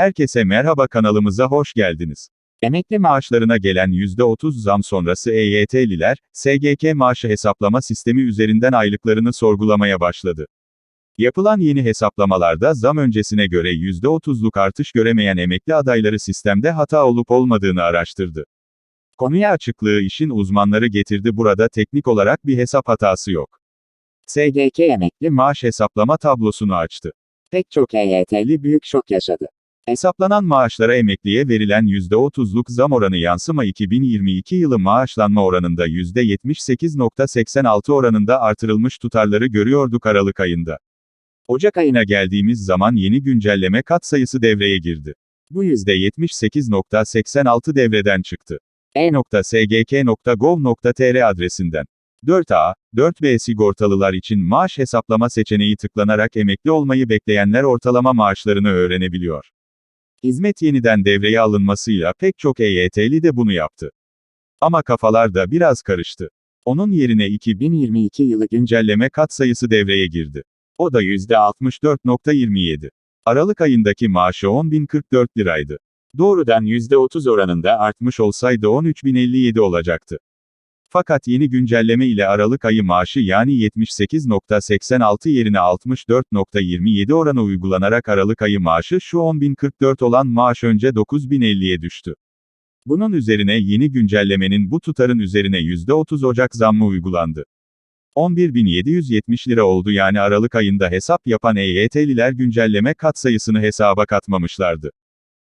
Herkese merhaba kanalımıza hoş geldiniz. Emekli maaşlarına gelen %30 zam sonrası EYT'liler, SGK maaşı hesaplama sistemi üzerinden aylıklarını sorgulamaya başladı. Yapılan yeni hesaplamalarda zam öncesine göre %30'luk artış göremeyen emekli adayları sistemde hata olup olmadığını araştırdı. Konuya açıklığı işin uzmanları getirdi burada teknik olarak bir hesap hatası yok. SGK emekli maaş hesaplama tablosunu açtı. Pek çok EYT'li büyük şok yaşadı. Hesaplanan maaşlara emekliye verilen %30'luk zam oranı yansıma 2022 yılı maaşlanma oranında %78.86 oranında artırılmış tutarları görüyorduk Aralık ayında. Ocak ayına geldiğimiz zaman yeni güncelleme katsayısı devreye girdi. Bu %78.86 devreden çıktı. e.sgk.gov.tr adresinden. 4A, 4B sigortalılar için maaş hesaplama seçeneği tıklanarak emekli olmayı bekleyenler ortalama maaşlarını öğrenebiliyor. Hizmet yeniden devreye alınmasıyla pek çok EYT'li de bunu yaptı. Ama kafalar da biraz karıştı. Onun yerine 2022 yılı güncelleme katsayısı devreye girdi. O da %64.27. Aralık ayındaki maaşı 10.044 liraydı. Doğrudan %30 oranında artmış olsaydı 13.057 olacaktı. Fakat yeni güncelleme ile Aralık ayı maaşı yani 78.86 yerine 64.27 oranı uygulanarak Aralık ayı maaşı şu 10.044 olan maaş önce 9.050'ye düştü. Bunun üzerine yeni güncellemenin bu tutarın üzerine %30 Ocak zammı uygulandı. 11.770 lira oldu yani Aralık ayında hesap yapan EYT'liler güncelleme katsayısını hesaba katmamışlardı.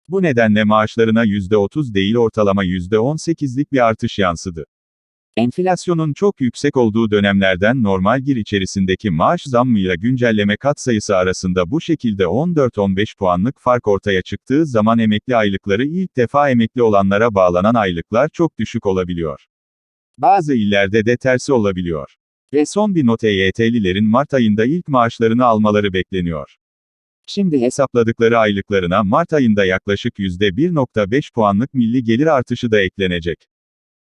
Bu nedenle maaşlarına %30 değil ortalama %18'lik bir artış yansıdı. Enflasyonun çok yüksek olduğu dönemlerden normal gir içerisindeki maaş zammıyla güncelleme katsayısı arasında bu şekilde 14-15 puanlık fark ortaya çıktığı zaman emekli aylıkları ilk defa emekli olanlara bağlanan aylıklar çok düşük olabiliyor. Bazı illerde de tersi olabiliyor. Ve son bir not EYT'lilerin Mart ayında ilk maaşlarını almaları bekleniyor. Şimdi hesapladıkları aylıklarına Mart ayında yaklaşık %1.5 puanlık milli gelir artışı da eklenecek.